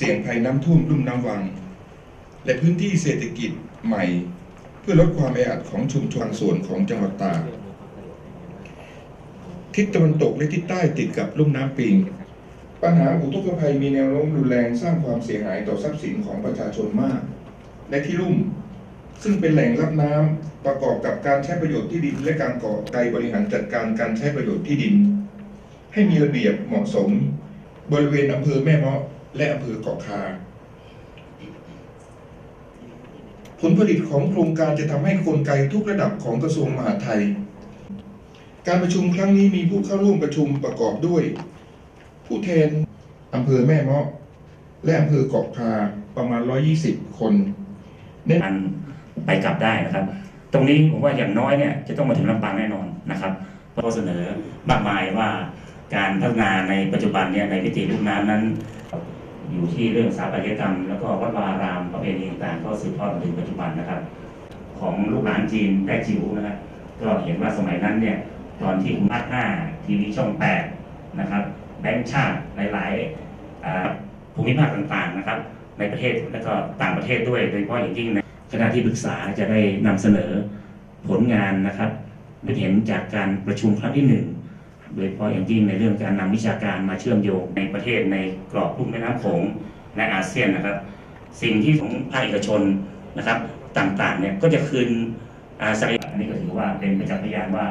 เสี่ยงภัยน้ำท่วมลุ่มน้ำวัง และพื้นที่เศรษฐกิจใหม่ เพื่อลดความแออัดของชุมชนส่วนของจังหวัดตากทิศตะวันตกและทิศใต้ติดกับลุ่มน้ำปิง ปัญหาอุทกภัยมีแนวโน้มรุนแรงสร้างความเสียหายต่อทรัพย์สินของประชาชนมาก และที่ลุ่ม ซึ่งเป็นแหล่งรับน้ำประกอบกับการใช้ประโยชน์ที่ดิน และการก่อไกบริหารจัดการการใช้ประโยชน์ที่ดิน ให้มีระเบียบเหมาะสม บริเวณอำเภอแม่เมาะ และอำเภอเกาะคา ผลผลิตของโครงการจะทำให้กลไกทุกระดับของกระทรวงมหาดไทย การประชุมครั้งนี้มีผู้เข้าร่วมประชุมประกอบด้วย ผู้แทนอำเภอแม่เมาะ และอำเภอเกาะคาประมาณ 120 คนมันไปกลับได้นะครับ ตรงนี้ผมว่าอย่างน้อยเนี่ยจะต้องมาถึงลำปางแน่นอนนะครับเพราะเสนอมากมายว่าการพัฒนาในปัจจุบันเนี่ยในวิถีลุ่มน้ำนั้น อยู่ที่เรื่องสถาปัตยกรรม แล้วก็วัดวารามประเพณีต่างๆก็สืบทอดมาถึงปัจจุบันนะครับ ของลูกหลานจีนแต้จิ๋วนะครับก็เห็นว่าสมัยนั้นเนี่ยตอนที่มาร์คห้าทีวีช่องแปดนะครับแบงค์ชาติหลายๆภูมิภาคต่างๆนะครับ ในประเทศและก็ต่างประเทศด้วยโดยเฉพาะอย่างยิ่งในคณะที่ปรึกษาจะได้นำเสนอผลงานนะครับเห็นจากการประชุมครั้งที่หนึ่ง โดยเฉพาะอย่างยิ่งในเรื่องการนำวิชาการมาเชื่อมโยงในประเทศในกรอบลุ่มแม่น้ำโขงและอาเซียนนะครับ สิ่งที่ของภาคเอกชนนะครับต่างๆเนี่ยก็จะคืนอาศัยอันนี้ก็ถือว่าเป็นประจักษ์พยานว่า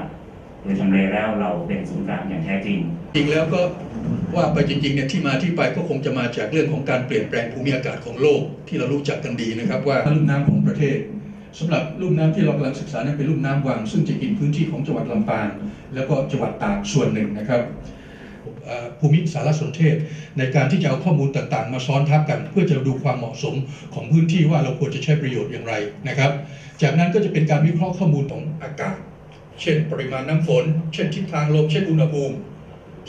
โดยทำเลแล้วเราเป็นศูนย์กลางอย่างแท้จริง จริงแล้วก็ว่าไปจริงๆเนี่ยที่มาที่ไปก็คงจะมาจากเรื่องของการเปลี่ยนแปลงภูมิอากาศของโลกที่เรารู้จักกันดีนะครับว่าลุ่มน้ำของประเทศ สำหรับลุ่มน้ำที่เรากำลังศึกษาเนี่ยเป็นลุ่มน้ำวัง ซึ่งจะกินพื้นที่ของจังหวัดลำปาง แล้วก็จังหวัดตากส่วนหนึ่งนะครับภูมิสารสนเทศ ในการที่จะเอาข้อมูลต่างๆ มาซ้อนทับกัน เพื่อจะดูความเหมาะสมของพื้นที่ว่าเราควรจะใช้ประโยชน์อย่างไรนะครับ จากนั้นก็จะเป็นการวิเคราะห์ข้อมูลของอากาศ เช่น ปริมาณน้ำฝน เช่นทิศทางลมเช่นอุณหภูมิ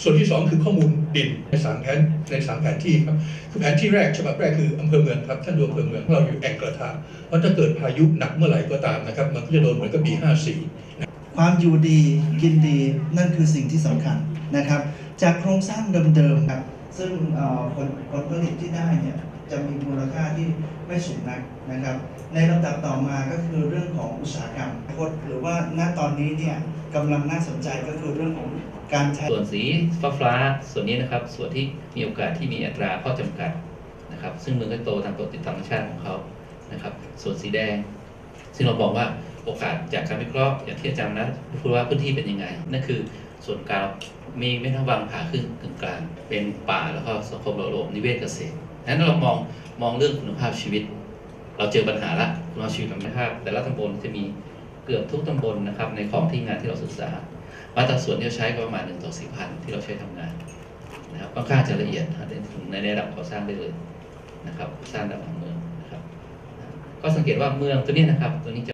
ส่วนที่ 2 คือข้อมูลดินในสามแผนในสามแผนที่ครับคือแผนที่แรกฉบับแรกคืออำเภอเมืองครับท่านดูอำเภอเมืองเราอยู่แอ่งกระทะเพราะถ้าเกิดพายุหนักเมื่อไหร่ก็ตามนะครับ มันก็จะโดนเหมือนกับปี 54 ความอยู่ดีกินดีนั่นคือสิ่งที่สำคัญนะครับ จากโครงสร้างเดิมๆครับซึ่งผลผลผลิตที่ได้เนี่ย จะมีมูลค่าที่ไม่สูงนักนะครับ ในลำดับต่อมาก็คือเรื่องของอุตสาหกรรมโคตรหรือว่าณตอนนี้เนี่ยกำลังน่าสนใจก็คือเรื่องของการใช้ส่วนสีฟ้าฟ้าส่วนนี้นะครับ ส่วนที่มีโอกาสที่มีอัตราข้อจำกัดนะครับ ซึ่งมันก็โตตามปกติธรรมชาติของเขานะครับ ส่วนสีแดง ซึ่งเราบอกว่าโอกาสจากการวิเคราะห์อย่างที่อาจารย์นะพูดว่าพื้นที่เป็นยังไง นั่นคือส่วนกลางมีแม่น้ำวังผ่าครึ่งกึ่งกลาง เป็นป่าแล้วก็สังคมระบบนิเวศเกษตร นั้นเรามองมองเรื่องคุณภาพชีวิต เราเจอปัญหาละคุณภาพชีวิตคุณภาพ แต่ละตำบลจะมีเกือบทุกตำบลนะครับ ในของที่งานที่เราศึกษามาตรส่วนที่เราใช้ก็ประมาณหนึ่งต่อสี่พันที่เราใช้ทำงานนะครับค่อนข้างจะละเอียดในในระดับก่อสร้างได้เลยนะครับ สร้างระดับเมืองนะครับ ก็สังเกตว่าเมืองตัวนี้นะครับตัวนี้จะ